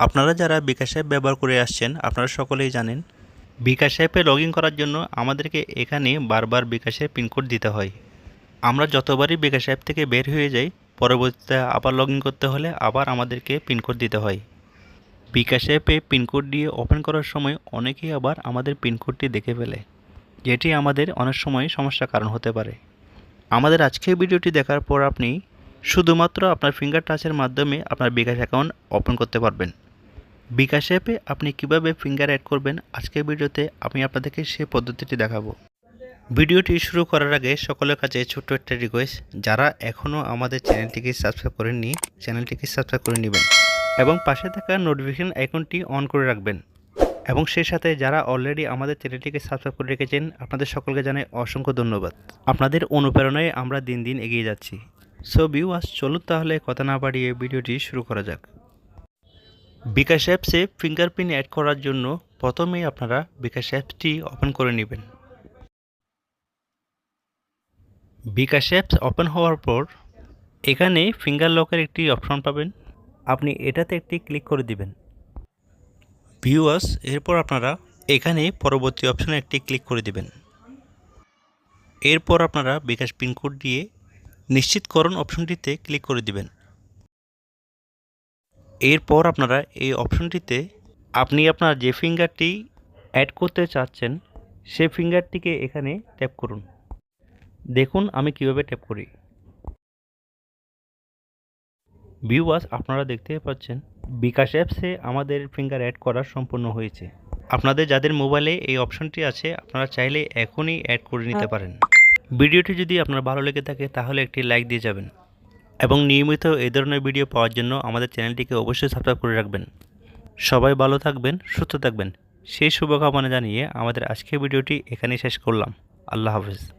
আপনারা যারা বিকাশ অ্যাপ ব্যবহার করে আসছেন, আপনারা সকলেই জানেন, বিকাশ অ্যাপে লগ করার জন্য আমাদেরকে এখানে বারবার বিকাশের পিনকোড দিতে হয়। আমরা যতবারই বিকাশ অ্যাপ থেকে বের হয়ে যাই, পরবর্তীতে আবার লগ করতে হলে আবার আমাদেরকে পিনকোড দিতে হয়। বিকাশ অ্যাপে পিনকোড দিয়ে ওপেন করার সময় অনেকেই আবার আমাদের পিনকোডটি দেখে ফেলে, যেটি আমাদের অনেক সময় সমস্যার কারণ হতে পারে। আমাদের আজকের ভিডিওটি দেখার পর আপনি শুধুমাত্র আপনার ফিঙ্গার টাচের মাধ্যমে আপনার বিকাশ অ্যাকাউন্ট ওপেন করতে পারবেন। বিকাশ অ্যাপে আপনি কীভাবে ফিঙ্গার অ্যাড করবেন? আজকের ভিডিওতে আমি আপনাদেরকে সে পদ্ধতিটি দেখাবো। ভিডিওটি শুরু করার আগে সকলের কাছে ছোট্ট একটা রিকোয়েস্ট যারা এখনও আমাদের চ্যানেলটিকে সাবস্ক্রাইব করেননি, চ্যানেলটিকে সাবস্ক্রাইব করে নেবেন এবং পাশে থাকা নোটিফিকেশন আইকনটি অন করে রাখবেন। এবং সেই সাথে যারা অলরেডি আমাদের চ্যানেলটিকে সাবস্ক্রাইব করে রেখেছেন, আপনাদের সকলকে জানাই অসংখ্য ধন্যবাদ। আপনাদের অনুপ্রেরণায় আমরা দিন দিন এগিয়ে যাচ্ছি। সো ভিউয়ার্স চলুন তাহলে কথা না বাড়িয়ে ভিডিওটি শুরু করা যাক। বিকাশ অ্যাপসে ফিঙ্গারপ্রিন্ট অ্যাড করার জন্য প্রথমেই আপনারা বিকাশ অ্যাপসটি ওপেন করে নেবেন। বিকাশ অ্যাপস ওপেন হওয়ার পর এখানে ফিঙ্গার লকের একটি অপশন পাবেন। আপনি এটাতে একটি ক্লিক করে দিবেন। ভিউয়ার্স, এরপর আপনারা এখানে পরবর্তী অপশনে একটি ক্লিক করে দিবেন। এরপর আপনারা বিকাশ পিনকোড দিয়ে নিশ্চিতকরণ অপশনটিতে ক্লিক করে দিবেন। এরপর আপনারা এই অপশনটিতে আপনি আপনার যে ফিঙ্গারটি অ্যাড করতে চাচ্ছেন সে ফিঙ্গারটিকে এখানে ট্যাপ করুন। দেখুন আমি কীভাবে ট্যাপ করি। ভিউয়ার্স আপনারা দেখতে পাচ্ছেন বিকাশ অ্যাপসে আমাদের ফিঙ্গার অ্যাড করা সম্পূর্ণ হয়েছে। আপনাদের যাদের মোবাইলে এই অপশনটি আছে আপনারা চাইলে এখনই অ্যাড করে নিতে পারেন। ভিডিওটি যদি আপনার ভালো লেগে থাকে তাহলে একটি লাইক দিয়ে যাবেন। এবং নিয়মিত এই ধরনের ভিডিও পাওয়ার জন্য আমাদের চ্যানেলটিকে অবশ্যই সাবস্ক্রাইব করে রাখবেন। সবাই ভালো থাকবেন, সুস্থ থাকবেন। সেই শুভকামনা জানিয়ে আমাদের আজকের ভিডিওটি এখানেই শেষ করলাম। আল্লাহ হাফিজ।